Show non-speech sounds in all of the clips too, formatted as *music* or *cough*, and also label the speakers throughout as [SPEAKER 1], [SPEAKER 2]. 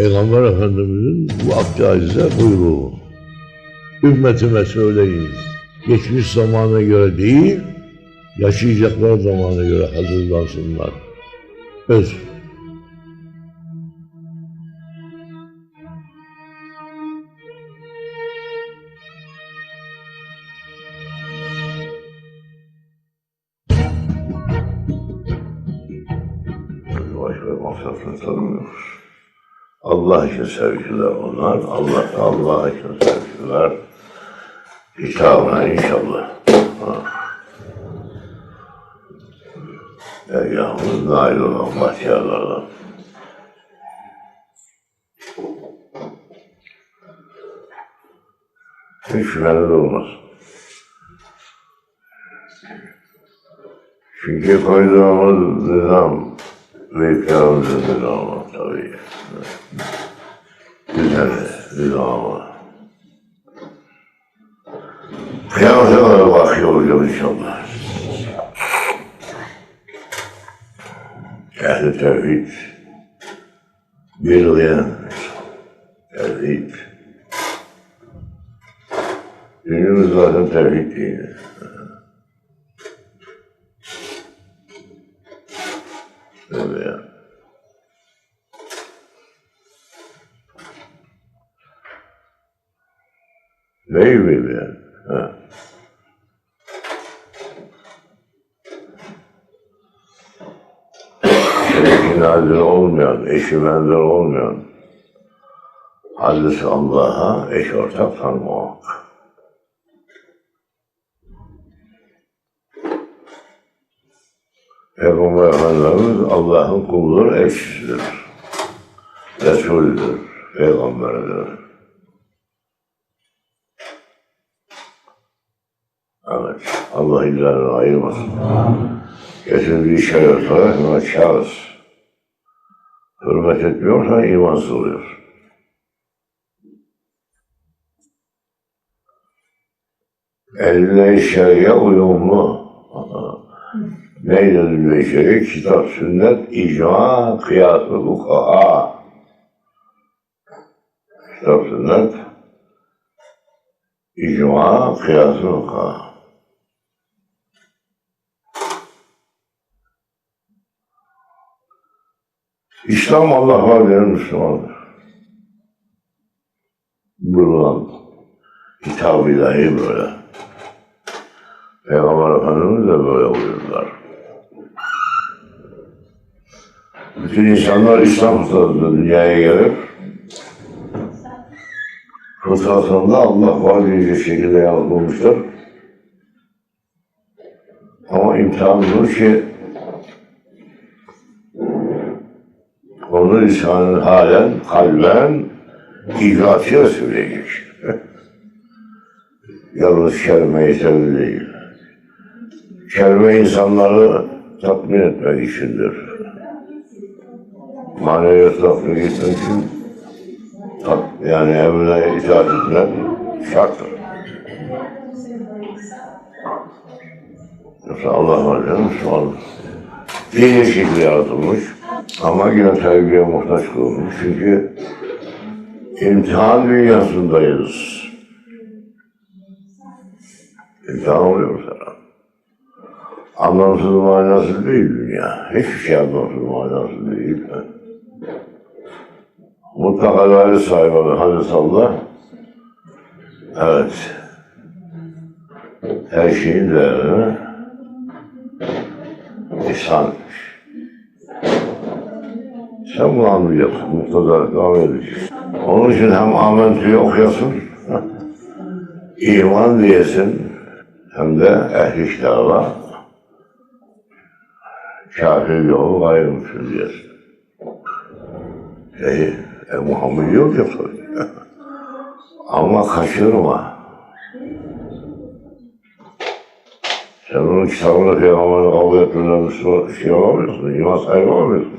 [SPEAKER 1] Peygamber Efendimizin bu abdüazize buyruğu. Ümmetime söyleyiniz. Geçmiş zamana göre değil, yaşayacaklar zamana göre hazırlansınlar. Öz.
[SPEAKER 2] Allah için sevgiler onlar. Allah Allah için sevgiler. Hitabına inşallah. Ha. Dergahımız nail olan bahtiyarlardan. Hiç şüpheniz olmaz. Çünkü koyduğumuz nizam ve ikramımızın nizamı tabii. Güzel nizamı. Kıyamete kadar baki olacağız inşallah. Ehli tevhid. Bilmeyen tevhid. Dinimiz zaten tevhid Neyi biliyor? Ha. Eşi nazir olmayan, eşi benzer olmayan, Hazreti Allah'a eş ortak tanımamak. Peygamber Efendimiz Allah'ın kuludur, eşsidir. Resulüdür, peygamberidir. Evet, Allah illahi ayırmasın. Getirdiği şeref olarak şahıs. Hürmet etmiyorsa imansız oluyor. Eline şeriye uyumlu. Neydi bir şey? Kitap, sünnet, icma, kıyas ve fukaha. Kitap, sünnet, icma, kıyas ve fukaha. İslam Allah var diyen Müslümandır. Buyurulan kitab-ı ilahi böyle. Peygamber Efendimiz de böyle buyurdular. Bütün insanlar İslam fıtratında dünyaya gelip fıtratında Allah var diyecek şekilde yaratılmıştır. Ama imtihan budur ki onu lisanın halen, kalben, icraatıyla söyleyecek. *laughs* Yalnız kelime yeterli değil. Kelime insanları tatmin etmek içindir. Maneviyat tatmin etmek için tat, yani emrine itaat etmek şarttır. Yoksa Allah var canım Müslüman. Dini şekli yaratılmış ama yine terbiye muhtaç kılınmış. Çünkü imtihan dünyasındayız. İmtihan oluyoruz her an. Anlamsız manasız değil dünya. Hiçbir şey anlamsız manasız değil. Mutlaka daire sahibi Hazreti Allah, evet, her şeyin değerini ihsan etmiş. Sen bunu anlayacaksın, muktedar devam edeceksin. Onun için hem amentüyü okuyasın, *laughs* iman diyesin, hem de ehli kitaba kafir yolu gayrımsın diyesin. Şey, e, Muhammed yok ya tabii. *laughs* Ama kaçırma. Sen onun kitabını Peygamber'e kabul etmeden Müslüman şey olamıyorsun, iman sahibi olamıyorsun.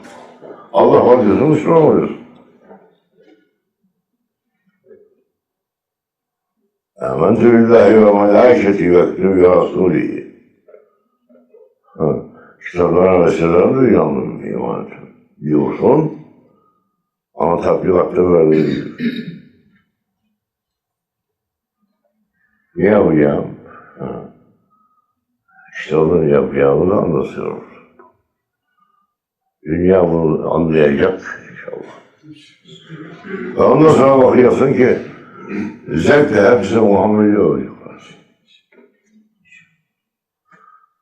[SPEAKER 2] Allah var diyorsun, Müslüman oluyorsun. Amentü billahi ve melâişeti ve kütübü ve rasûlî. Kitaplara ve selamı yandım iman ettim. Diyorsun ama tatbikatta böyle değil. Ne yapacağım? İşte onu yapacağımı da anlatıyorum. Dünya bunu anlayacak inşallah. Ondan sonra bakıyorsun ki zevkle hepsi Muhammed'i oluyorlar.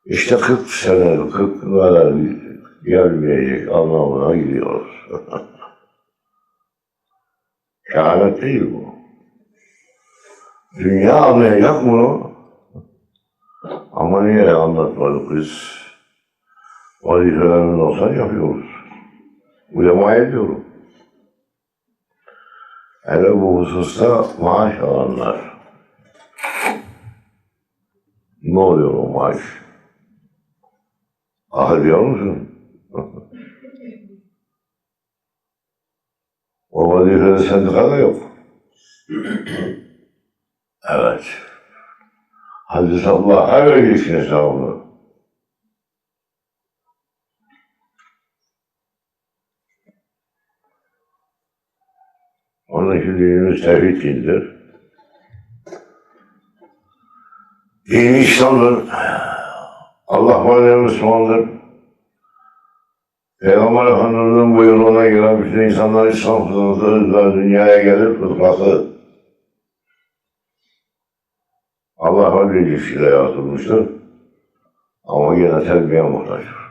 [SPEAKER 2] İşte 40 sene, 40 kadar gelmeyecek anlamına gidiyoruz. *laughs* Kehanet değil bu. Dünya anlayacak bunu. Ama niye anlatmadık biz? Vazifelerimiz olsa yapıyoruz. Ulema ediyorum. Hele bu hususta maaş alanlar. Ne oluyor o maaş? Ah diyor musun? o vazifede sendikada yok. *clears throat* evet. Hazreti Allah her ilişkin hesabını. Onun için dinimiz tevhid dinidir. Dini İslam'dır. Allah var Müslümandır. Peygamber Efendimiz'in buyruğuna göre bütün insanlar İslam fıtratıyla dünyaya gelir fıtratı. Allah öyle ilişkiyle yaratılmıştır. Ama yine terbiye muhtaçtır.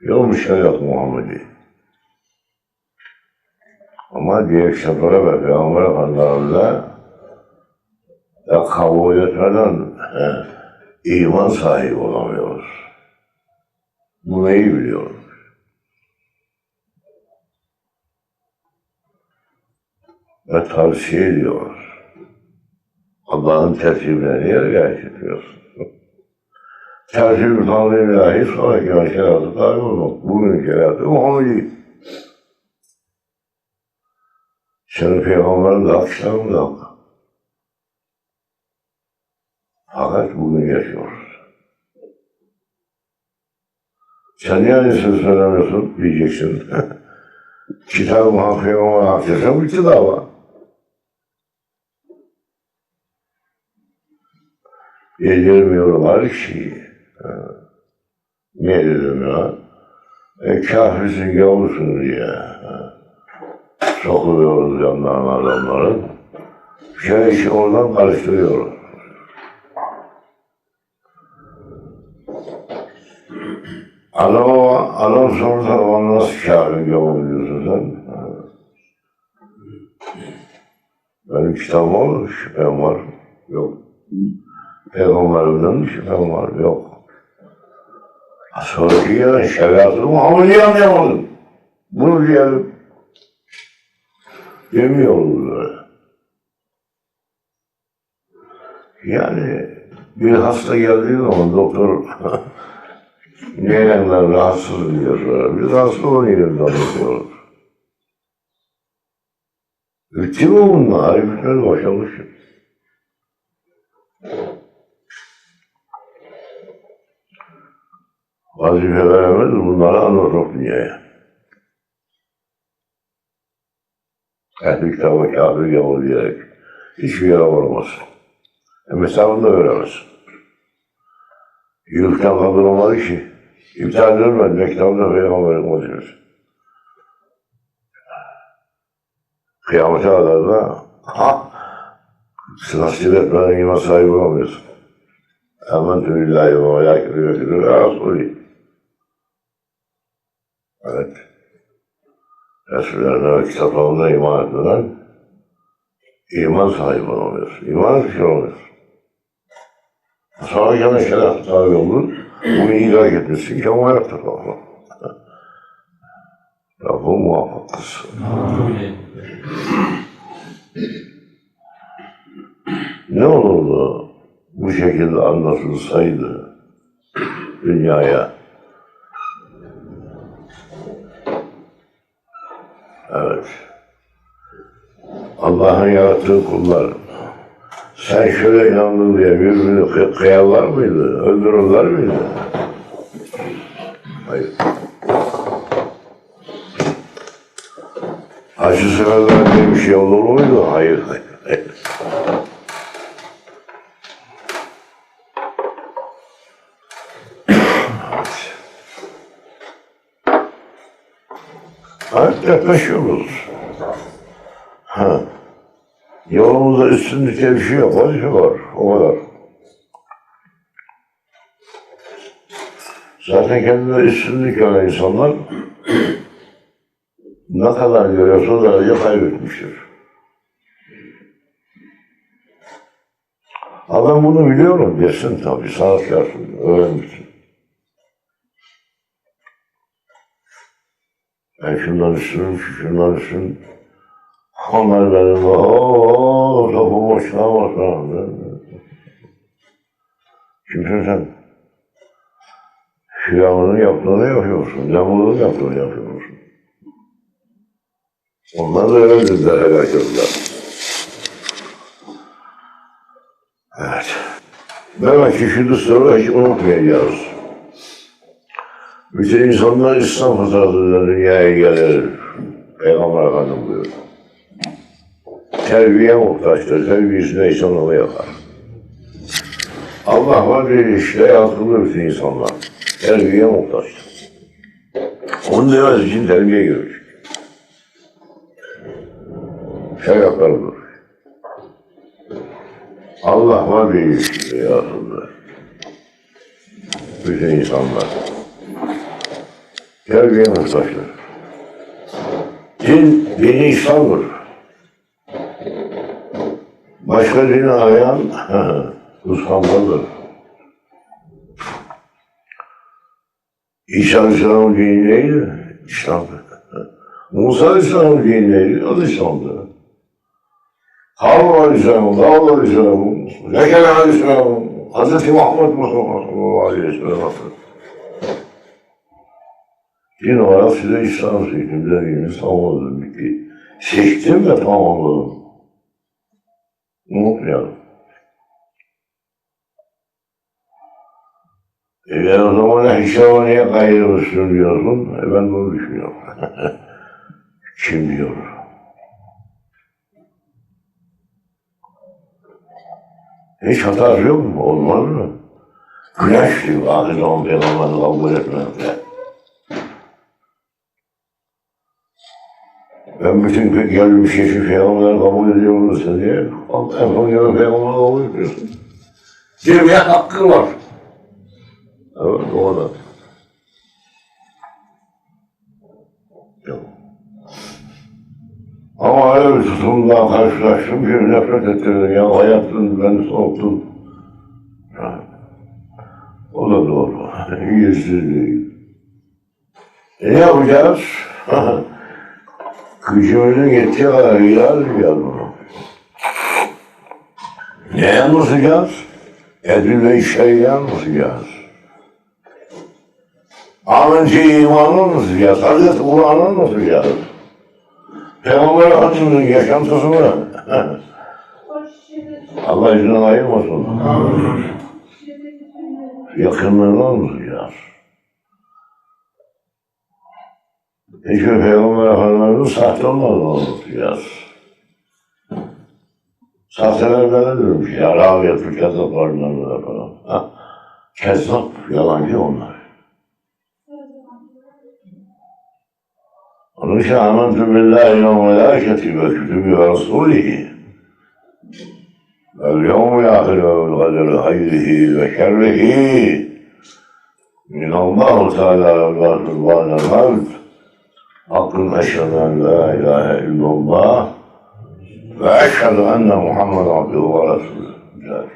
[SPEAKER 2] Şey yok Muhammed'i. Ama diğer kitaplara ve Peygamber Efendimiz'e ya kabul etmeden iman sahibi olamıyoruz. Bunu iyi biliyorum. Ve tavsiye ediyoruz. Allah'ın tertibine niye riayet Tertib-i Tanrı ilahi sonraki şeriatı tabi olmak. Bugün şeriatı Muhammedi. Senin peygamberin de hak, da hak. Fakat bugün yaşıyoruz. Sen niye aynısını söylemiyorsun diyeceksin. *laughs* Kitab-ı Hak Peygamber hak desen bitti dava. Yedirmiyorlar ki. Niye yedirmiyorlar? E, kafirsin, gavursun diye. Sokuluyoruz yanlarına adamların. Şey işi oradan karıştırıyoruz. Adama, adam sordu ama nasıl kâfir gavur diyorsun sen? Benim kitabım var, şüphem var. Yok. Peygamberimden şüphem var? Yok. Sonraki gelen şeriatı Muhammed'i anlayamadım. Bunu diyelim. Demiyoruz böyle. Yani bir hasta geldiği zaman doktor *laughs* nereden rahatsız diyor sonra. Biz hasta onun yerinde anlatıyoruz. Bitti mi bunlar? Bitmedi başlamış. Vazifelerimiz bunları anlatmak dünyaya. Ehli kitabı kafir gavur diyerek hiçbir yere varamazsın. E mesela da veremezsin. Yurttan kadın olmadı ki. İptal edilmedi. Mektebinde peygamberin vazifesi. Kıyamete kadar da ha, tasdir etmeden iman sahibi olamıyorsun. Amentü billahi ve melâketi ve kütübü ve rasulü. Evet. Resullerine ve kitaplarına iman etmeden iman sahibi olamıyorsun. İman bir şey olamıyorsun. Sonra gelen şeref tabi olur. Bunu idrak etmişsin ki ama yaptır Allah. *laughs* Rabbim muvaffak. Ne olurdu bu şekilde anlatılsaydı dünyaya? Evet. Allah'ın yarattığı kullar Sen şöyle inandın diye birbirini kı- kıyarlar mıydı? Öldürürler miydi? Hayır. Hacı seferler diye bir şey olur muydu? Hayır, hayır, hayır. Yaklaşıyoruz. Ha. Yolumuzda üstünlük diye bir şey yok. Vazife var. O kadar. Zaten kendine üstünlük gören insanlar *clears throat* ne kadar görüyorsa o derece kaybetmiştir. Ben bunu biliyorum desin tabii. Sanatkarsın, öğrenmişsin. Ben şundan üstünüm, şu şundan üstün. Onlar benim ooo topu boşuna boşuna. Kimsin sen? Firavun'un yaptığını yapıyorsun, Nemrut'un yaptığını yapıyorsun. Onlar da öyle dediler helak oldular. Evet. Demek ki şu dışları hiç unutmayacağız. Bütün insanlar İslam fıtratıyla dünyaya gelir. Peygamber Efendim buyuruyor. Terbiye muhtaçtır. Terbiyesine insanlığı yapar. Allah var bir işte yaratılır bütün insanlar. Terbiye muhtaçtır. Onu demez için terbiye görecek. Şey yapardır. Allah var bir işte yaratılır. Bütün insanlar. Terbiye muhtaçtır. Din, dini İslam'dır. Başka dine ayan uslanmalıdır. İsa Aleyhisselam'ın dini neydi? İslam'dı. Musa Aleyhisselam'ın dini neydi? O da İslam'dı. Harun Aleyhisselam'ın, Davud Aleyhisselam'ın, Zekeriya Aleyhisselam'ın, Hz. Muhammed Mustafa sallallahu Din olarak size İslam seçtim dediğiniz tamamladım bitti. Seçtim ve tamamladım. Unutmayalım. E o zaman Hişam'a niye gayrı diyorsun? E ben bunu düşünüyorum. *laughs* Kim diyor? Hiç hatası yok mu? Olmaz mı? Güneş diyor. Ahir zaman peygamberini kabul etmezler. Ben bütün gelmiş geçmiş peygamberleri kabul ediyorum musun diye. En son gelen peygamberi kabul ediyorsun. Girmeye hakkı var. Evet o. Ama öyle bir tutumla karşılaştım ki nefret ettirdin ya. Hayatın beni soğuttun. O da doğru. *laughs* Yüzsüz değil. E ne yapacağız? *laughs* Gücümüzün yettiği kadar ilerleyeceğiz bunu. Neye anlatacağız? Edil-i şeyi anlatacağız. Amince imanı anlatacağız. Hazreti Kur'an'ı anlatacağız. Peygamber Efendimiz'in yaşantısını *laughs* Allah izniyle ayırmasın. Yakınlarını anlatacağız. Hiçbir Peygamber Efendimiz'in sahte olmadığını anlatacağız. Sahteler böyle diyorum ki, ya Rabiyatül Kezzaplarından böyle falan. Ha? Kezzap, yalancı onlar. Onun için amentü billahi ve melâketi ve kütübü ve rasûlihi. Vel yevmi ahir ve kaderi hayrihi ve şerrihi. Minallahu Teala ve bâsıl bâdel mevt. Hakkın eşhedü en la ilahe illallah ve eşhedü enne Muhammed abdühü ve resulü. Güzel.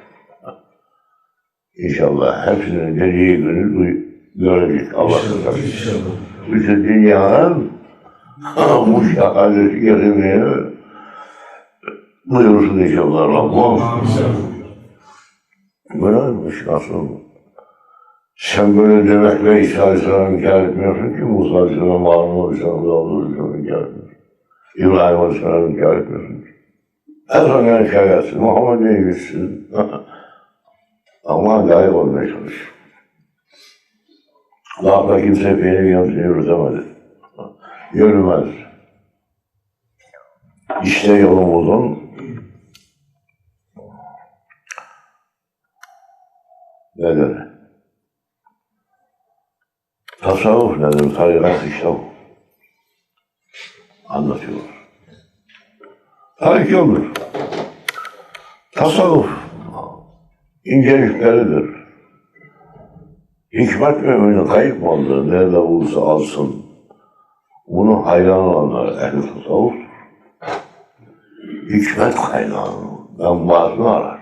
[SPEAKER 2] İnşallah hepsinin dediği günü görecek Allah kısar. Bütün dünyanın *laughs* müşahadesi getirmeye buyursun inşallah Rabbim. Böyleymiş nasıl? Sen böyle demekle İsa Aleyhisselam'ı inkar etmiyorsun ki Musa Aleyhisselam, Harun Aleyhisselam, Davud Aleyhisselam'ı inkar etmiyorsun. İbrahim Aleyhisselam'ı inkar etmiyorsun ki. En son şayet Muhammed Bey gitsin. *laughs* Ama layık olmaya çalış. Allah'la kimse benim yanımda yürütemedi. Yürümez. İşte yolum uzun. Nedir? Tasavvuf nedir? Tarikat işte bu. Anlatıyor. Tarih yoldur. Tasavvuf incelikleridir. Hikmet müminin kayıp malını nerede bulursa alsın. Bunu hayran olanlar ehl-i tasavvuf. Hikmet kaynağı. Ben bazını arar.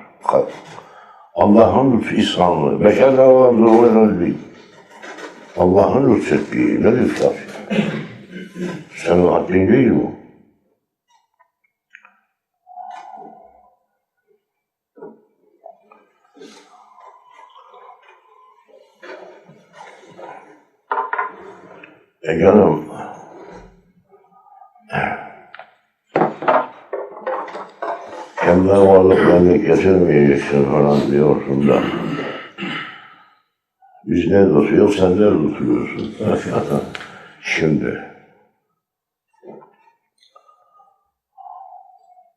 [SPEAKER 2] Allah'ın lütfu ihsanı. Beşer davanı zorlanır değil. Allah'ın lütfettiği ne lütfu? Senin haddin değil bu. E canım. Kendi varlıklarını getirmeyeceksin falan diyorsun da. Biz ne tutuyoruz, sen ne tutuyorsun? *laughs* Şimdi.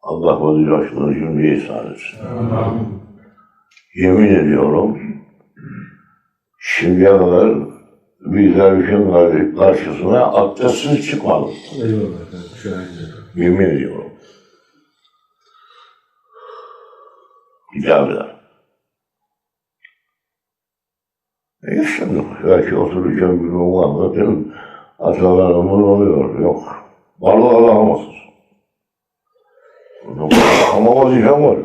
[SPEAKER 2] Allah vazir aşkına cümleyi ihsan etsin. Yemin ediyorum, şimdiye kadar bir dervişin karşısına abdestsiz çıkmadım.
[SPEAKER 3] Eyvallah.
[SPEAKER 2] Yemin ediyorum. İcab E şimdi belki otururken bir yol anlatayım. Atalarımın oluyor. Yok. Vallahi Allah'ımasız. Ama vazifem var.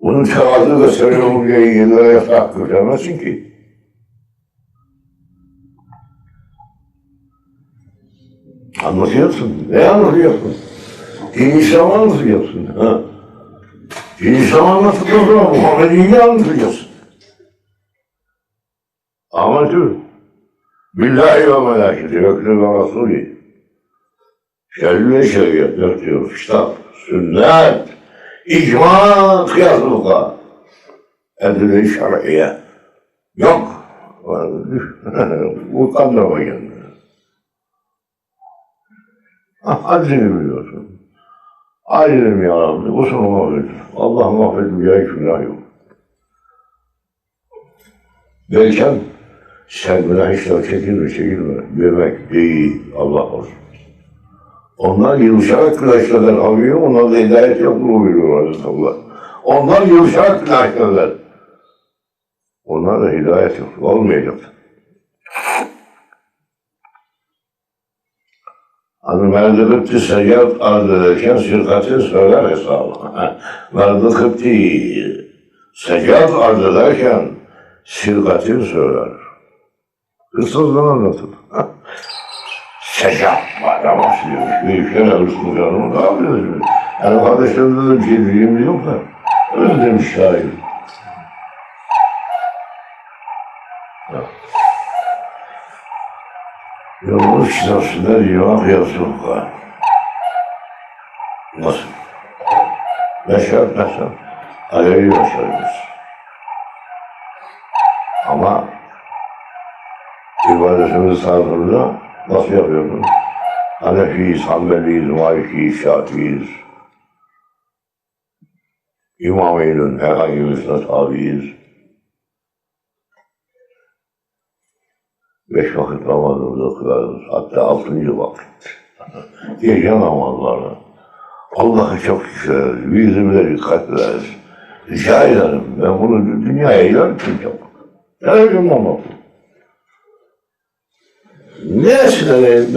[SPEAKER 2] Bunun tevazu gösteriyorum diye yıllara yatak götüremezsin ki. Anlatıyorsun. Ne anlatıyorsun? İnsanı anlatıyorsun. Ha? İnsanı anlattıktan sonra Muhammed'i anlatıyorsun. Amatör. Billahi ve melaketi ve ve Resulü. Şerri şeriat dört diyor. Kitap, sünnet, icma, kıyas vuka. Edil-i şer'iye. Yok. *laughs* Bu kandırma kendini. Haddini biliyorsun. Ayrılım ya Rabbi, kusura mahvet. Allah mahvetmeyecek günah yok. Derken sen günah işler çekilme, çekilme. Demek değil, Allah olsun. Onlar yumuşak günahlardan alıyor, onlar da hidayet yok mu buyuruyor Resulullah. Onlar yumuşak günahlardan. Onlar da hidayet yok, olmayacak. Hani merdi kıpti seyyat ederken sirkatin söyler hesabı. merdi kıpti seyyat ederken sirkatin söyler. Kısasdan anlatır. Seyyat bana başlıyormuş. Bir işler alışmış hanımı ne yapıyorsun? Yani kardeşlerimde de bir şey bilgimiz yok da. Öyle demiş şair. Yolumuz kitapsında cevap yazıyor var. Nasıl? Beşer beşer. Alevi beşeriz. Ama ibadetimiz tarzında nasıl yapıyordun? Hanefiyiz, Hanbeliyiz, Malikiyiz, Şafiyiz. İmam-ı herhangi birisine tabiiz. Beş vakit namazımızı kılarız. Hatta altıncı vakit. *laughs* Gece namazları. Allah'ı çok isteriz. Yüzümüze dikkat ederiz. Rica ederim. Ben bunu dünyaya ilan ettim çok. Televizyondan baktım. Nesine ne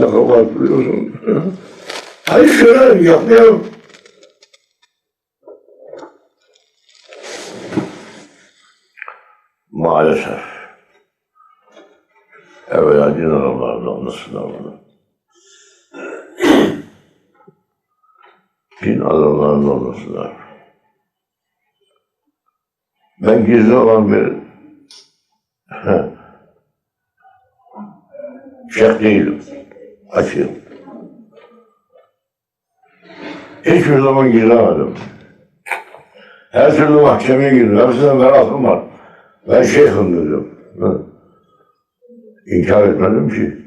[SPEAKER 2] kabartıyorsun? Hayır şöyle yapmayalım. Maalesef. Evvela din adamlarını anlasınlar bunu. din adamlarını anlasınlar. Ben gizli olan bir *laughs* şeyh değilim. Açığım. Hiçbir zaman giremedim. Her türlü mahkemeye girdim. Hepsine merakım var. Ben şeyhim dedim. İnkar etmedim ki.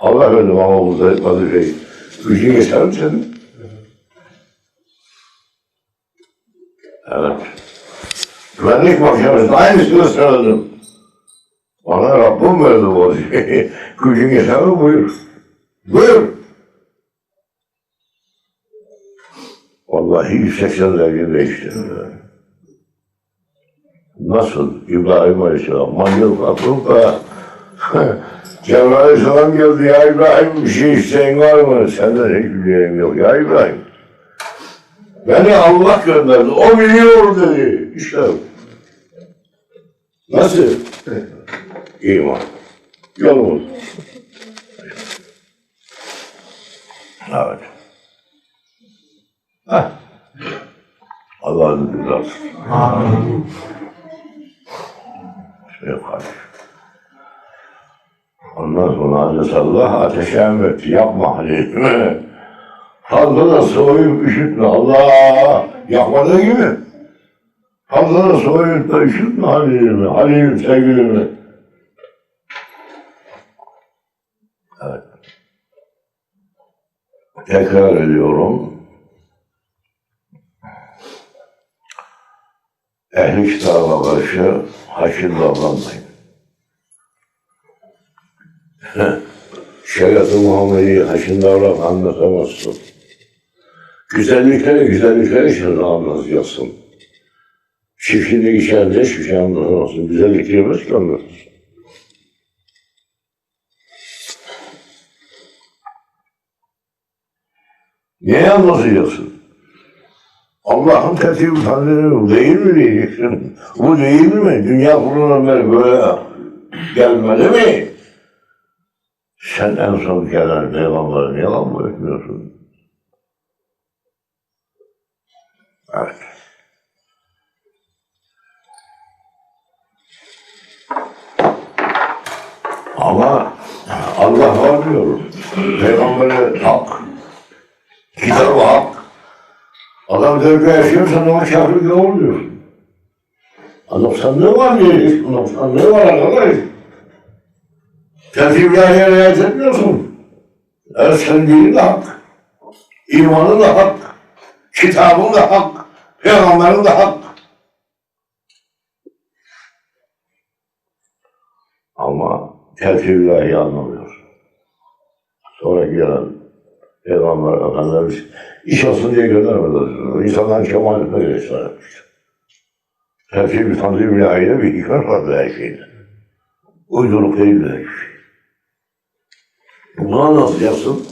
[SPEAKER 2] Allah verdi bana bu vazifeyi. Gücün yeter mi senin? Evet. Güvenlik mahkemesinde aynısını söyledim. Bana Rabbim verdi bu vazifeyi. Gücün mi? Buyur. Buyur. Vallahi 180 derece değiştirdi. Nasıl? İbrahim Aleyhisselam, manyak akılda. *laughs* Cebrail Aleyhisselam geldi, ya İbrahim bir şey isteğin var mı? Senden hiçbir şeyim yok. Ya İbrahim, beni Allah gönderdi, o biliyor dedi. İşte Nasıl? İman. Yolumuz. Evet. Heh. Allah'ın rızası. Şey kardeş. Ondan sonra Hazreti Allah ateşe emretti. Yapma Halil. Fazla da soğuyup üşütme. Allah yapmadığı gibi. Fazla da soğuyup da üşütme Halil'imi. Halil'im sevgilimi. Evet. Tekrar ediyorum. Ehli kitaba karşı haşin davranmayın. *laughs* Şeriat-ı Muhammed'i haşin davran anlatamazsın. Güzellikleri güzellikleri için anlatacaksın. Çirkinlik içerisinde hiçbir şey anlatamazsın. Güzellik diyemez ki anlatırsın. Niye anlatacaksın? Allah'ın tertibi tanrı değil mi diyeceksin? Bu değil mi? Dünya kurulundan beri böyle gelmedi mi? Sen en son gelen peygamberi niye kabul etmiyorsun? Evet. Ama Allah var diyorum. Peygamberi hak. Kitabı hak. Adam devre yaşıyorsan ama kafir ne oluyor? Adam ne var diye, adam ne var arkadaş? Tertib ilahiye riayet etmiyorsun. Evet sen dinin de hak. İmanın da hak. Kitabın da hak. Peygamberin de hak. Ama tertib ilahiyi anlamıyor. Sonra gelen Peygamber Efendimiz iş olsun diye göndermedi. İnsanların kemaletine göre ısrar etmiş. Tertib-i tanzim ilahiyede bir hikmet var her şeyde. Uyduruk değil de hiçbir şey. Bunu anlatacaksın.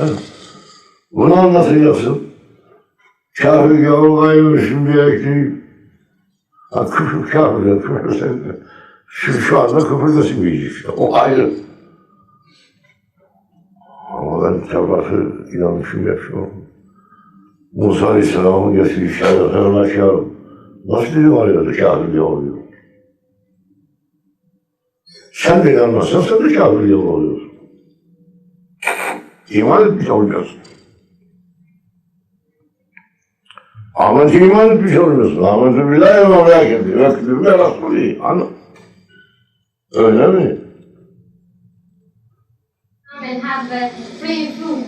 [SPEAKER 2] Evet. Bunu anlatacaksın. Kafir yavrulaymışım diyerek değil. Ha küfür kafir küfür. Şu, anda küfürdesin diyecek. O ayrı. Ama ben Tevrat'ı inanmışım yaşıyorum. Musa Aleyhisselam'ın geçtiği şehadetlerine açıyorum. Nasıl dedim arıyordu kafir diye oluyor. Sen de inanmazsan sen de kafir diye oluyorsun. İman etmiş olmuyorsun. Ahmet'e iman etmiş olmuyorsun. Ahmet'e billahi ve oraya geldi. Ve kütübü ve Resulü. Anladın? Öyle mi?
[SPEAKER 3] Have the free fruit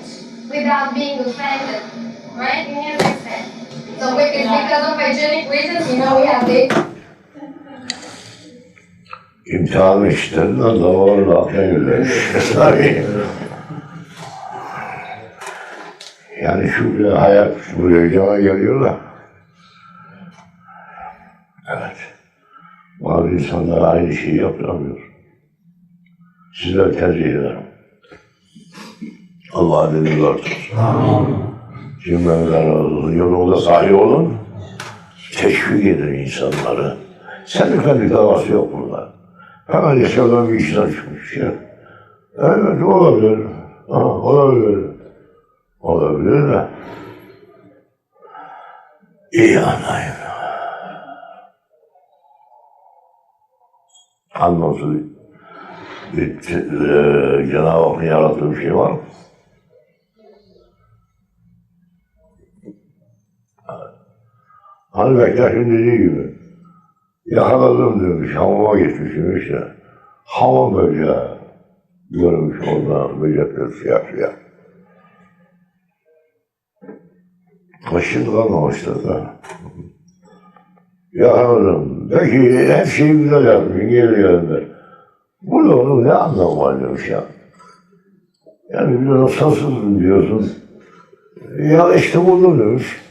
[SPEAKER 3] without being offended, right? You understand. So if it's because of hygienic reasons, you know we have it.
[SPEAKER 2] İmtihan işlerinden doğru zaten yüzleş. Tabii. Yani şu bile hayat bu heyecana geliyor da. Evet. Bazı insanlar aynı şeyi yapamıyor. Sizler tercih ederim. Allah adını artırsın. Cümlemizden razı olsun. Yolunda sahi olun. Teşvik edin insanları. Sendikanlık davası yok burada. Hemen yaşanan bir işten çıkmış ya. Evet olabilir. Ha, olabilir. Olabilir de. İyi anlayın. Anlamsız bir, e, Cenab-ı Hakk'ın yarattığı bir şey var mı? Hani Bektaş'ın dediği gibi. Yakaladım demiş, hamama geçmişim işte. Hamam böceği görmüş orada böcekler siyah siyah. Kaşın kalmamıştır da. Yakaladım. Peki her şeyi güzel yapmış, geri gönder. Burada onun ne anlamı var demiş ya. Yani bir ruhsatsızım diyorsun. Ya işte buldum demiş.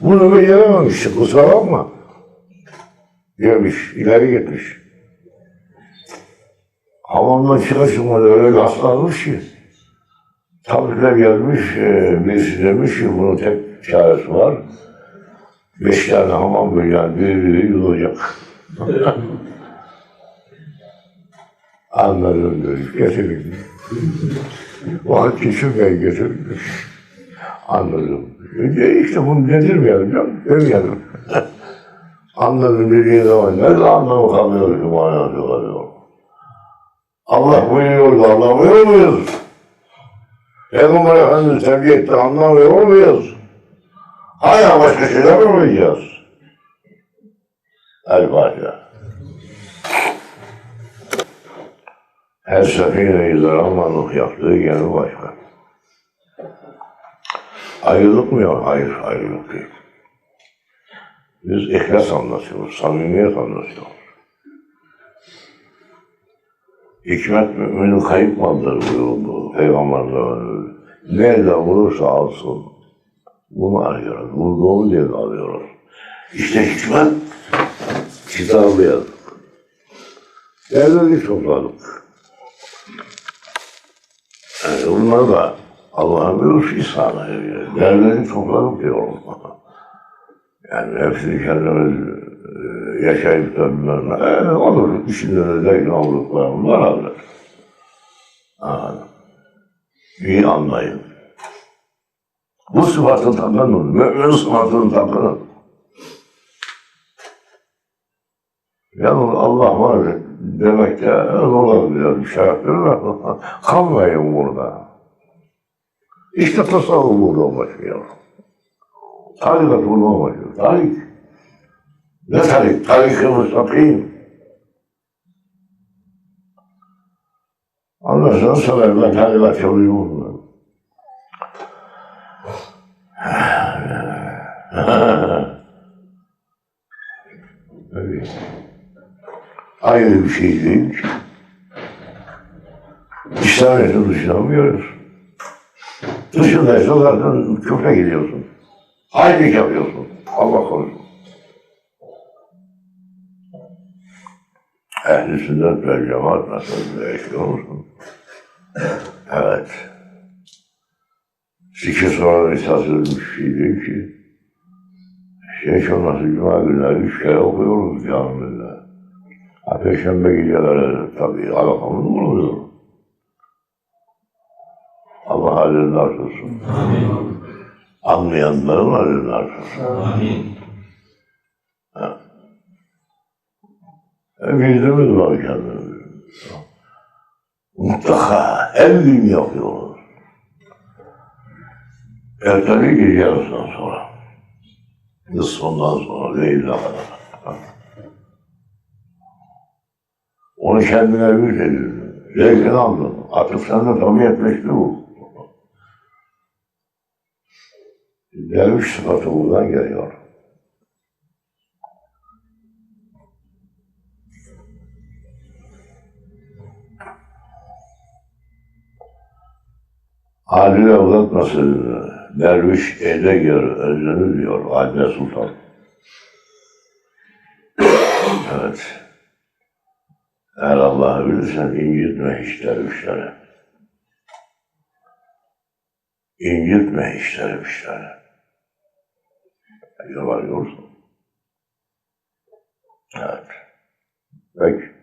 [SPEAKER 2] Bunu becerememişsin kusura bakma. Demiş, ileri gitmiş. Hamamdan çıka çıkmadı öyle gazlanmış ki. Tabipler gelmiş, e, birisi demiş ki bunun tek çaresi var. Beş tane hamam böceği birbiri yulacak. *laughs* Anladım demiş, getirdik. Vakit geçirmeyi getirdik. Anladım. İşte bunu dedirmeyelim canım, demeyelim. *laughs* Anladım dediği zaman ne anlamı kalıyor ki manası kalıyor. Allah buyuruyor da anlamıyor muyuz? Peygamber Efendimiz tercih etti anlamıyor muyuz? Hala başka şeyler mi arayacağız? El Fatiha. Her sefine izler Allah'ın yaptığı gemi başka. Ayrılık mı yok? Hayır, ayrılık değil. Biz ihlas anlatıyoruz, samimiyet anlatıyoruz. Hikmet müminin kayıp maldır buyurdu Peygamberler. Nerede olursa alsın. Bunu arıyoruz. Bulduğumuz yerde alıyoruz. İşte hikmet kitabı yazdık. Yerleri topladık. Yani bunlar da Allah'ın bir sana. Derleri topladık diyorum. Yani hepsini kendimiz e, yaşayıp da bilmem ne. E, olur. İçinde de ikramlıklarım var abi. Anladım. İyi anlayın. Bu sıfatı takının. Mümin sıfatını takının. Yalnız Allah var demek de öyle olabilir bir şey *laughs* kalmayın burada. İşte tasavvuf burada başlıyor. Tarikat burada başlıyor. Tarik. Ne tarik? Tarik-i müstakim. Anlarsan ben tarikat çalışıyorum. Evet. Ayrı bir şey değil dışına mı görüyorsun? Dışındaysa zaten küfre gidiyorsun. Hainlik yapıyorsun. Allah korusun. Ehl-i sünnet ve cemaat meselesinde yaşıyor musun? Evet. Zikir sonra esas edilmiş şey değil ki. Şey sonrası cuma günleri üç kere okuyoruz camide. Ha, Perşembe geceleri tabii alakamız bulunuyor. Allah halinden artırsın. Anlayanların halinden artırsın. E, Bildiğimiz var kendimiz. Mutlaka her gün yapıyoruz. Erteli gece yarısından sonra. Kısmından sonra değil de. Onu kendine büyük edin. Zevkini aldın. Artık sende tabiatleşti bu. Derviş sıfatı buradan geliyor. Adile uzatmasın. Derviş elde gör, özünü diyor Adile Sultan. evet. Eğer Allah'ı bilirsen incitme hiç dervişleri. İncitme hiç dervişleri. Yol. Evet. Peki.